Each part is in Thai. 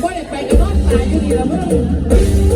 ไม่ไปกันนอนตายอยู่ดีละมึง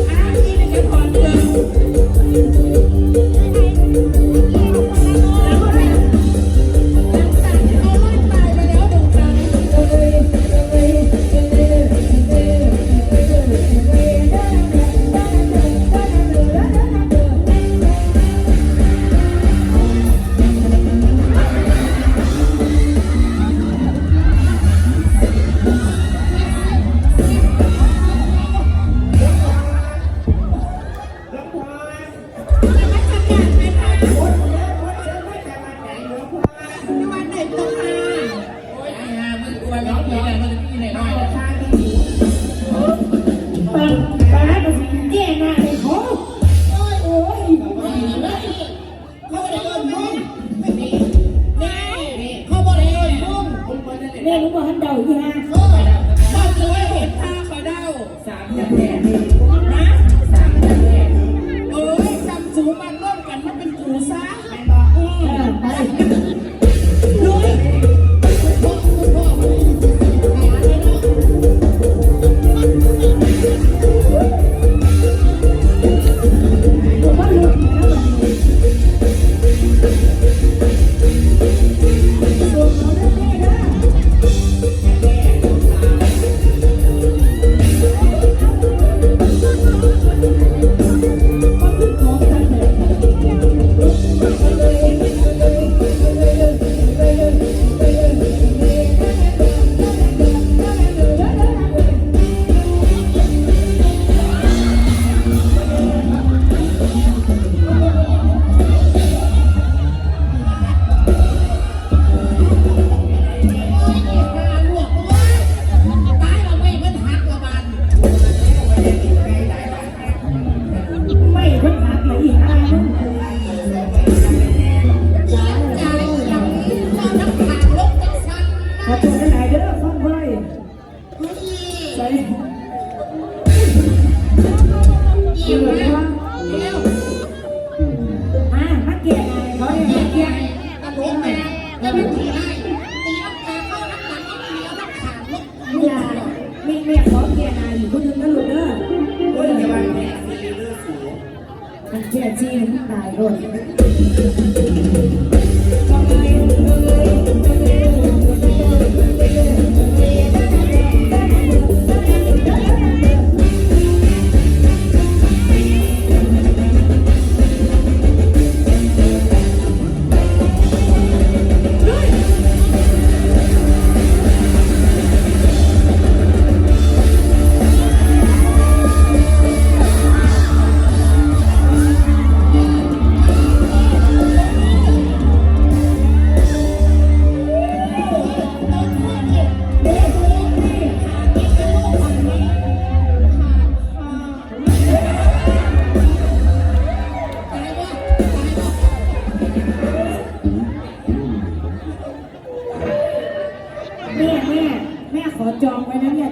Nah.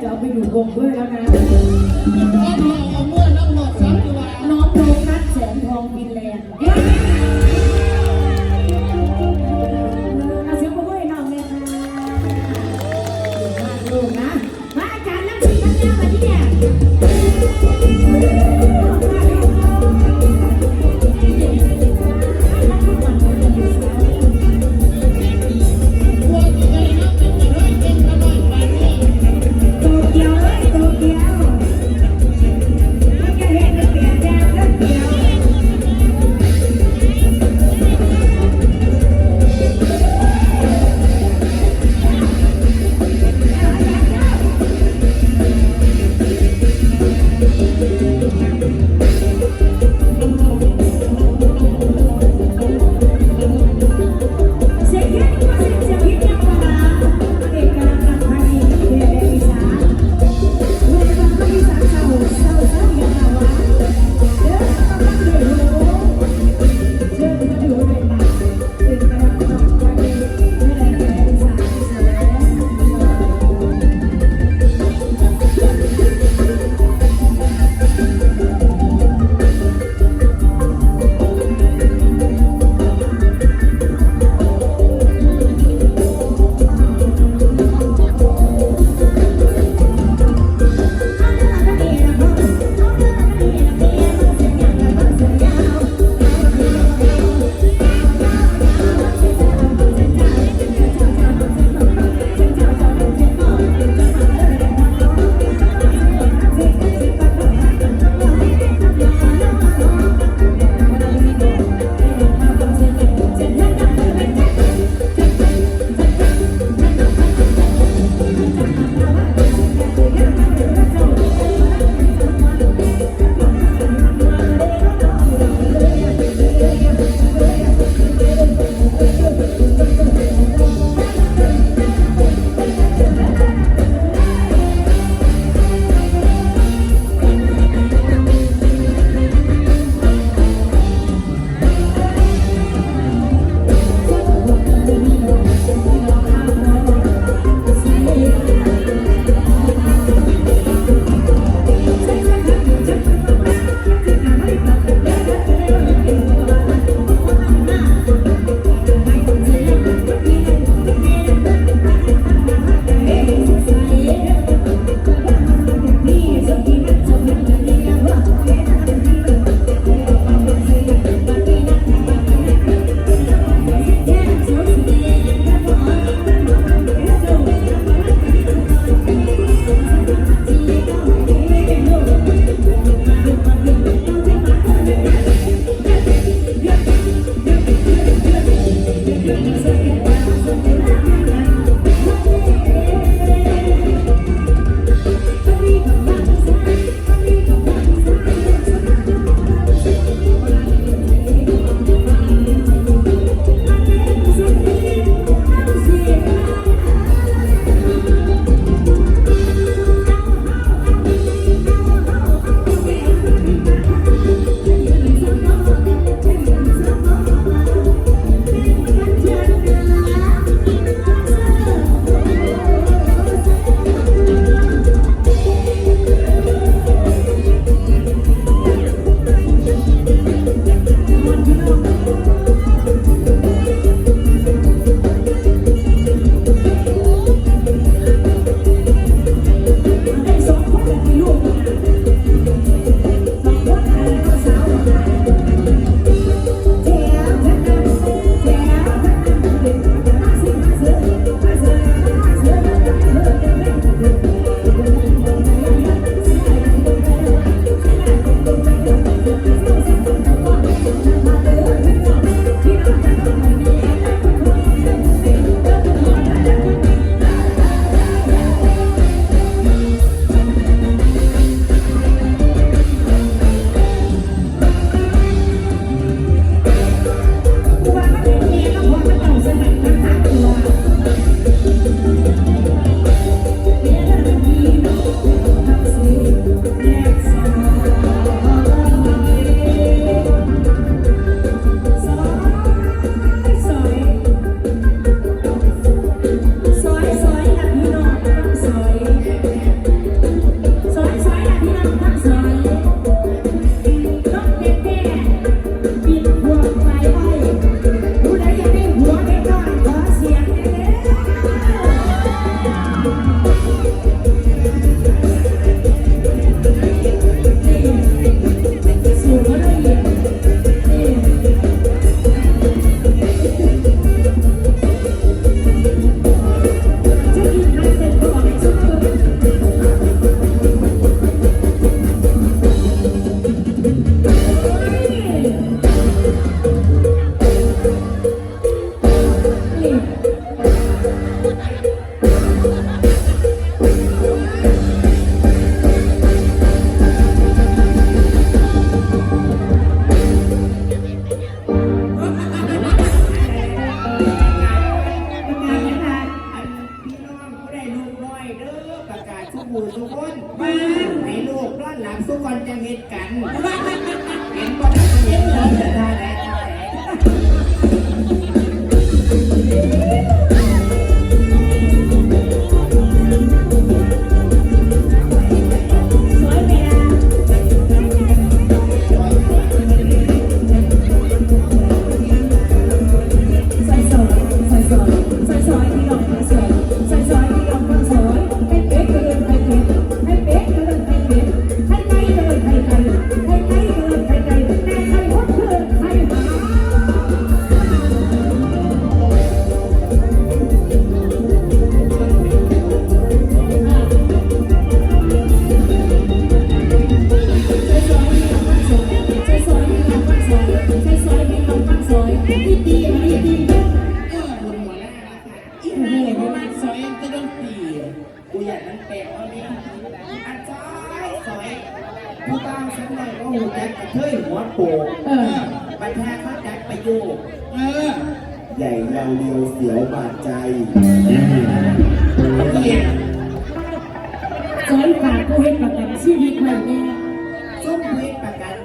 จะเอาไปอยู่กองด้วยแล้วนะ เมื่อน้อ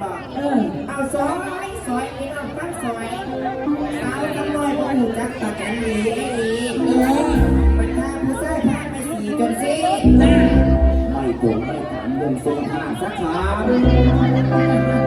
บอกเออเอาซอยซอยพี่น้องตั้งซอยสาวจำลอยบนหูจักตักกันดีไม่ดีมันฆ่าผู้ชายพลาไม่สีจนสิไม่โกงไม่ถามวงโซงห้าสักคำ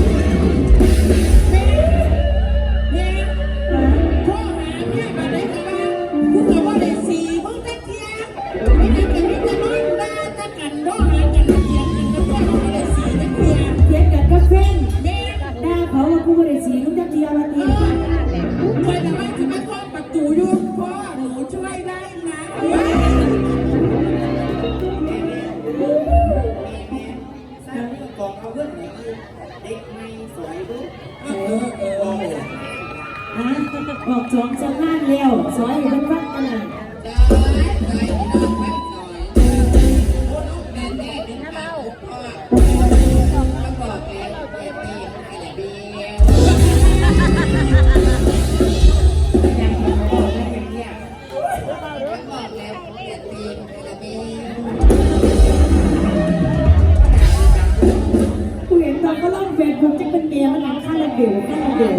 กูเห็นตองก็ล่องเฟซบุ๊กจะเป็นเมียมันนะข้าระเบียวข้าระเบียว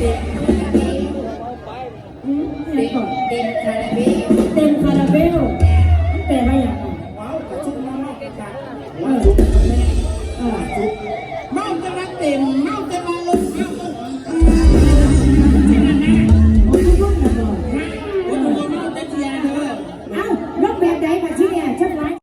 เด็กเด็กคาราบี